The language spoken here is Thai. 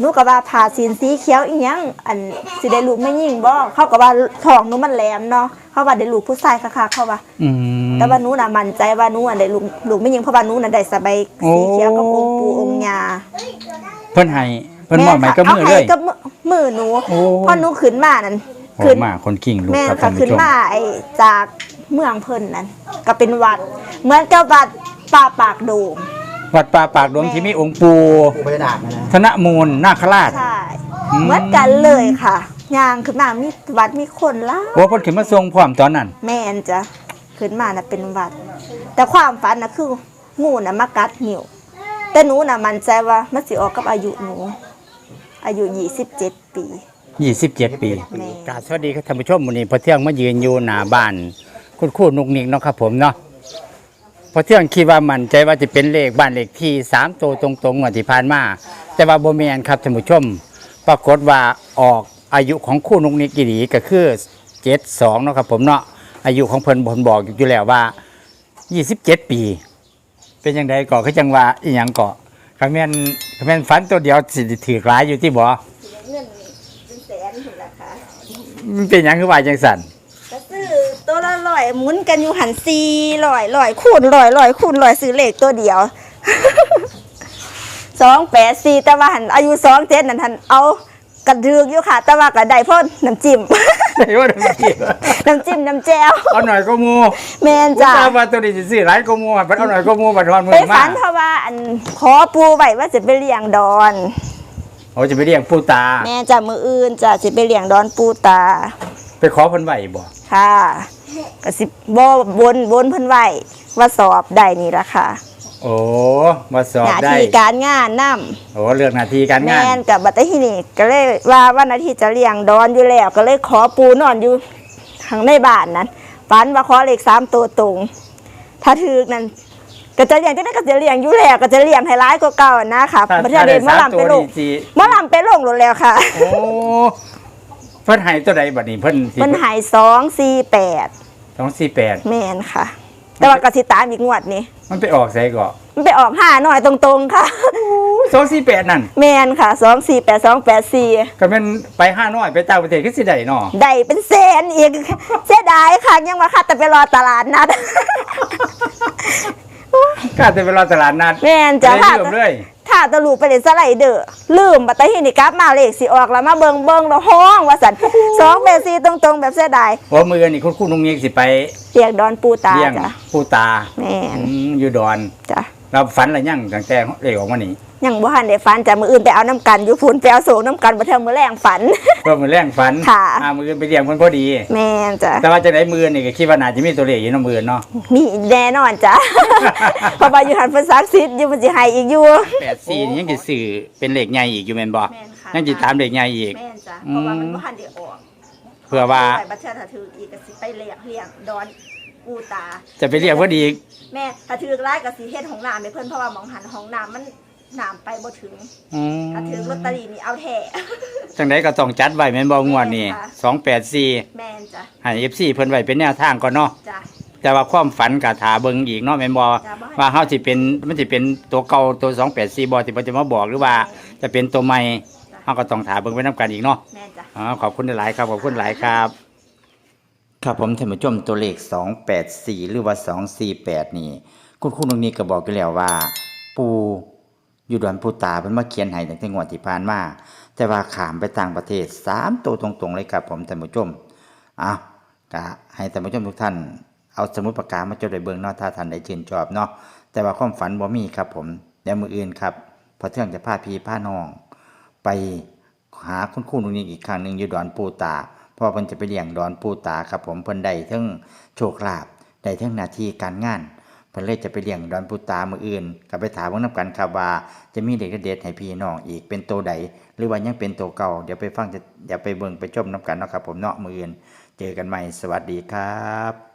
หนูก็ว่าผ่าสีนสีเขียวอีหยังอันสิได้ลูกไม่ยิ่งบ่เขาก็ว่าท้องหนูมันแหลมเนาะเขาว่าได้ลูกผู้ชายค่ะๆเขาว่า อืม แต่ว่าหนูน่ะมั่นใจว่าหนูอะได้ลูกลูกไม่ยิ่งเพราะว่าหนูน่ะได้สบายสีเขียวกับองค์ปู่องค์ย่าเพิ่นให้เพิ่นมอบหมายกับมือเลยาให้กับมือมือหนูโอ้ พอหนูขึ้นมานั่นโอ้ขึ้นมาคนกิ่งลูกแม่ครับค่ะท่านขึ้ผู้นชม มาไอ้จากเมืองเพิ่นนั่นก็เป็นวัด เหมือนกับวัดป่าปากโดม วัดป่าปากดวงที่มีองค์ปู่ปู่พญานาคนะนะธนมูลนาคราช ใช่อืมเหมือนกันเลยค่ะย่างขึ้นมามีวัดมีคนหล่าโอ้เพิ่นขึ้นมาทรงพร้อมตอนนั้น แม่นจ้ะขึ้นมาน่ะเป็นวัด แต่ความฝันน่ะคืองูน่ะมากัดนิ้วแต่หนูน่ะมั่นใจว่ามันสิออกกับอายุหนู อายุ 27 ปี 27 ปีแม่กราบสวัสดีครับท่านผู้ชมวันนี้พอเที่ยงมายืนอยู่หน้าบ้าน คุณครูนุกนิกเนาะครับผมเนาะ พอเที่ยงคิดว่ามั่นใจว่าจะเป็นเลขบ้านเลขที่สามตัวตรงๆงวดที่ผ่านมาแต่ว่าโบแมนครับท่านผู้ชม ปรากฏว่าออกอายุของครู่นุกนิกอีหลีก็คือเจ็ดสองเนาะครับผมเนาะอายุของเพิ่นผลบอกอยู่แล้วว่ายี่สิบเจ็ดปี เป็นยังไงก่อคือจังว่าอีหยังก่อคำแม่นคำแม่นฝันตัวเดียวสิถือร้ายอยู่ที่บ่เงินเป็นแสนถึงราคามันเป็นหยังคือว่าจังสันก็ซื้อ ตัวละร้อยหมุนกันอยู่หันซีร้อยร้อยคูณร้อยร้อยคูณร้อยซื้อเลขตัวเดียวสองแปดสี่แต่ว่าหันอายุสองเจ็ดนั่นหันเอากระดึกอยู่ค่ะแต่ว่าก็ได้เพ่นน้ำจิ้มได้ว่าทำไมน้ำจิ้มน้ำแจ่วเอาหน่อยก็มูแมนจ้าจ้าว่าตัวนี้สิซื้อหลายก็มูบัดเอาหน่อยก็มูบัดทอนมืไปอมาฝันเพราะว่าอันขอปูไว้ว่าจะไปเลี้ยงดอนโอ้จะไปเรียกปู่ตา แม่จ้ามืออื่นจ้าจะไปเลี้ยงดอนปูตา ไปขอเพิ่นไหวบ่ค่ะ ก็สิบ่บนบนเพิ่นไว้ว่าสอบได้นี่ละค่ะโอ้มาสอบหน้าได้ที่การงานนำโอ้เรื่องหน้าที่การแมงานนกับบัตรที่นี่ก็เลยว่าวันอาทิตย์จะเลี้ยงดอนอยู่แล้ว ก็เลยขอปูนอนอยู่ข้างในบ้านนั้นฝันว่าขอเลขสามตัวตรงถ้าถือนั้นก็จะเลี้ยงก็ได้ก็จะเลี้ยงอยู่แล้วก็จะเลี้ยงให้ร้ายกว่าเก่านะคะถ้าบัตรถ้าเดได้นมะสามลำตัไปวลงนี่สิมะลำไปลงหมดแล้วค่ะโอ้เพิ่นให้ตัวใดบัดนี้เพิ่นสิมันหายสองสี่แปด 248แมนค่ะ แต่ว่ากสิตามอีกงวดนี้มันไปออกไสก็มันไปออกห้าหน่อยตรงๆค่ะ248นั่นแมนค่ะสองสี่แปดสองแปดสี่ก็แม่นไปห้าน้อยไปต่างประเทศคือสิได้เนาะได้เป็นแสนอีกเสียดายค่ะยังมาค่ะแต่ไปรอตลาดนัดกล้าแต่เวลาตลาดนัดแม่นจ้ะได้ค่ะ เริ่มเลย ถ้าตะลูกไปเล่นสไลเดอร์ลืมบัตรที่นี่กลับมาเลขสิออกแล้วมาเบิงเบิงเราห้องว่าสันสองแปดสี่ตรงๆ แบบเสียดายว่ามือนี่คุณครูนุงยิงสิไปเรียกดอนปูตาเลี้ยงจ้ะปูตาแม่นอืมอยู่ดอน จ้ะ เราฝันอะไรยังตั้งแต่เลขออกมานี่ยังบ่ทันได้ฝันจ้ะมืออื่นไปเอาน้ำกันอยู่พุ่นไปเอาโศกน้ำกันบ่เทิงมือแรงฝัน เพิ่มมือแรงฝันค่ะ อ่ามือไปเลี้ยงเพิ่นพอดี แม่นจ้ะแต่ว่าจะได้มือนี่ก็คิดว่าน่าจะมีตัวเลขอยู่ในมือเนาะมีแน่นอนจ้ะเพราะว่าอยู่หันเพิ่นซักซิดอยู่มันสิให้อีกอยู่แปดสี่นี่ยังจะสื่อเป็นเลขใหญ่อีกอยู่แม่นบ่แม่นค่ะยังจะตามเลขใหญ่อีกแม่นจ้ะอืมเพราะว่ามันบ่ทันได้ออกเพื่อว่าไปบัตรถ้าถืออีกก็สิไปเลี้ยงเลี้ยงดอน ปูตา จะไปเรียกพอดีอีกแม่ถ้าถือร้ายก็สิเฮ็ดของน้ำให้เพิ่นเพราะว่าหมองหันของน้ำมันน้ำไปบ่ถึง อืมถ้าถือลอตเตอรี่นี่เอาแท้ จังไดก็ต้องจัดไว้แม่นบ่งวดนี่ค่ะ สองแปดสี่แม่นจ้ะให้ FC เพิ่นไว้เป็นแนวทางก่อนเนาะจ้ะ แต่ว่าความฝันก็ถาเบิ่งอีกเนาะแม่นบ่จ้ะบ่ให้ ว่าเฮาสิเป็นมันสิเป็นตัวเก่าตัว 284บ่ที่เพิ่นจะมาบอกหรือว่าจะเป็นตัวใหม่เฮาก็ต้องถาเบิ่งไปนํกันอีกเนาะแม่นจ้ะ อ๋อขอบคุณหลายๆครับขอบคุณหลายครับ ครับผมท่านผู้ชมตัวเลข 284 หรือว่า 248 นี่ คุณครูตรงนี้ก็บอกอยู่แล้วว่า ปูอยู่ดอนปูตาเป็นมาเขียนให้ตั้งแต่งวดที่ผ่านมาแต่ว่าขามไปต่างประเทศ 3 ตัวตรงๆเลยครับผมท่านผู้ชมอ้าวก็ให้ท่านผู้ชมทุกท่าน เอาสมุดปากกามาจดไว้เบิ่งเนาะถ้าท่านได้ชื่นชอบเนาะแต่ว่าความฝันบ่มีครับผมเดี๋ยวมืออื่นครับพอเที่ยงจะพาพี่พาน้อง ไปหาคุณครูนุ่งอีกครั้งหนึ่งอยู่ดอนปูตา ว่าเพิ่นจะไปเลี้ยงดอนปูตาครับผมเพิ่นได้ทั้งโชคลาภได้ทั้งหน้าที่การงานเพิ่นเลยจะไปเลี้ยงดอนปูตามืออื่นกับไปถามเพิ่นนำกันครับว่าจะมีเด็กเด็ดให้พี่น้องอีกเป็นโตใดหรือว่ายังเป็นโตเก่าเดี๋ยวไปฟังจะเดี๋ยวไปเบิ่งไปจมนํกันเนาะครับผมเนาะมืออื่น เจอกันใหม่สวัสดีครับ